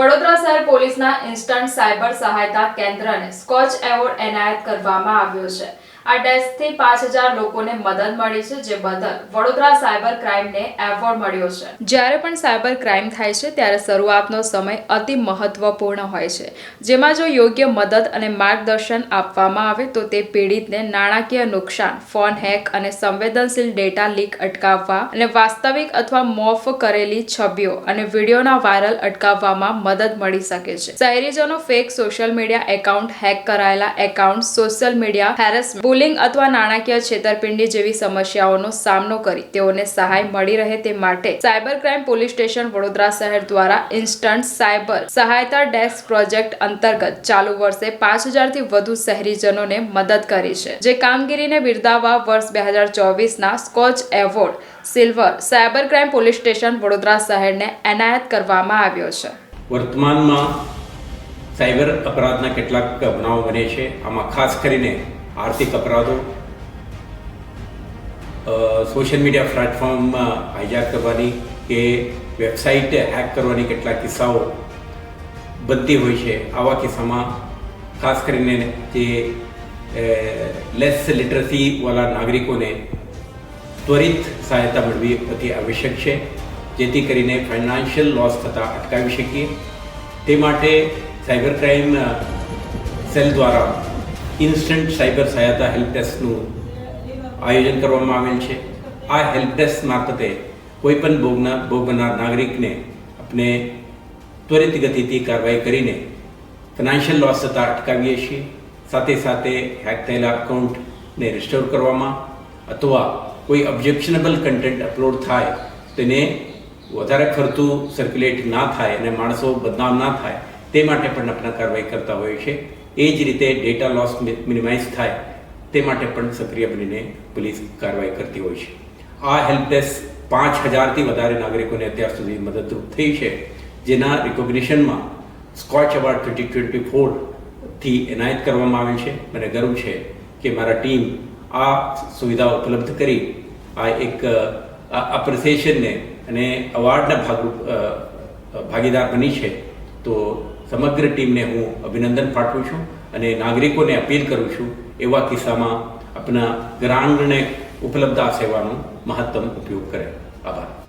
વડોદરા શહેર પોલીસના instant cyber સહાયતા કેન્દ્રને સ્કોચ એવોર્ડ એનાયત કરવામાં આવ્યો છે. આ ડેસ્કથી પાંચ હજાર લોકોને મદદ મળી છે, જે બદલ વડોદરા સાયબર ક્રાઇમને એવોર્ડ મળ્યો છે. જ્યારે પણ સાયબર ક્રાઇમ થાય છે, ત્યારે શરૂઆતનો સમય અતિ મહત્વપૂર્ણ હોય છે. જેમાં જો યોગ્ય મદદ અને માર્ગદર્શન આપવામાં આવે, તો તે પીડિતને નાણાકીય નુકસાન, ફોન હેક અને સંવેદનશીલ ડેટા લીક અટકાવવા અને વાસ્તવિક અથવા મોફ કરેલી છબીઓ અને વિડીયોના વાયરલ અટકાવવામાં મદદ મળી શકે છે. શહેરીજનો fake social media account hack કરાયેલા account social media harassment bullying અથવા નાણાકીય છેતરપિંડી જેવી સમસ્યાઓનો સામનો કરી તેઓને સહાય મળી રહે તે માટે cyber crime police station Vadodara શહેર દ્વારા ઇન્સ્ટન્ટ સાયબર સહાયતા ડેસ્ક પ્રોજેક્ટ અંતર્ગત ચાલુ વર્ષે પાંચ હજારથી વધુ શહેરીજનોને મદદ કરી છે, જે કામગીરીને બિરદાવવા વર્ષ બે હજાર ચોવીસના Skoch award silver cyber crime police station Vadodara શહેરને એનાયત કરવામાં આવ્યો છે. વર્તમાનમાં સાયબર અપરાધના કેટલાક બનાવો બને છે. આમાં ખાસ કરીને આર્થિક અપરાધો સોશિયલ મીડિયા પ્લેટફોર્મમાં હાઇજાક કરવાની કે વેબસાઇટ હેક કરવાની કેટલાક કિસ્સાઓ બનતી હોય છે. આવા કિસ્સામાં ખાસ કરીને જે લેસ લિટરસીવાળા નાગરિકોને ત્વરિત સહાયતા મળવી અતિ આવશ્યક છે. જેથી કરીને ફાઇનાન્શિયલ લોસ થતાં અટકાવી શકીએ. તે માટે સાયબર ક્રાઇમ સેલ દ્વારા ઇન્સ્ટન્ટ સાયબર સહાયતા હેલ્પ ડેસ્કનું આયોજન કરવામાં આવેલ છે. આ હેલ્પ ડેસ્ક મારફતે કોઈપણ ભોગના ભોગ બનનાર નાગરિકને આપણે ત્વરિત ગતિથી કાર્યવાહી કરીને ફાઇનાન્શિયલ લોસ થતાં અટકાવીએ છીએ. સાથે સાથે હેક થયેલા અકાઉન્ટને રિસ્ટોર કરવામાં અથવા કોઈ ઓબ્જેક્શનેબલ કન્ટેન્ટ અપલોડ થાય તેને વધારે ખર્ચું સર્ક્યુલેટ ના થાય અને માણસો બદનામ ના થાય તે માટે પણ આપણે કાર્યવાહી કરતા હોઈએ છીએ. એ જ રીતે ડેટા લોસ મિનિમાઇઝ થાય તે માટે પણ સક્રિય બનીને પોલીસ કાર્યવાહી કરતી હોય છે. આ હેલ્પ ડેસ્ક પાંચ હજારથી વધારે નાગરિકોને અત્યાર સુધી મદદરૂપ થઈ છે, જેના રિકોગ્નિશનમાં સ્કોચ એવોર્ડ ટ્વેન્ટી ટ્વેન્ટી ફોરથી એનાયત કરવામાં આવેલ છે. મને ગર્વ છે કે મારા ટીમ આ સુવિધા ઉપલબ્ધ કરી, આ એક અપ્રિસિએશનને અને અવાર્ડના ભાગરૂપ ભાગીદાર બની છે. તો સમગ્ર ટીમને હું અભિનંદન પાઠવું છું અને નાગરિકોને અપીલ કરું છું એવા કિસ્સામાં આપણા ગ્રાન્ડને ઉપલબ્ધ આ સેવાનો મહત્તમ ઉપયોગ કરે. આભાર.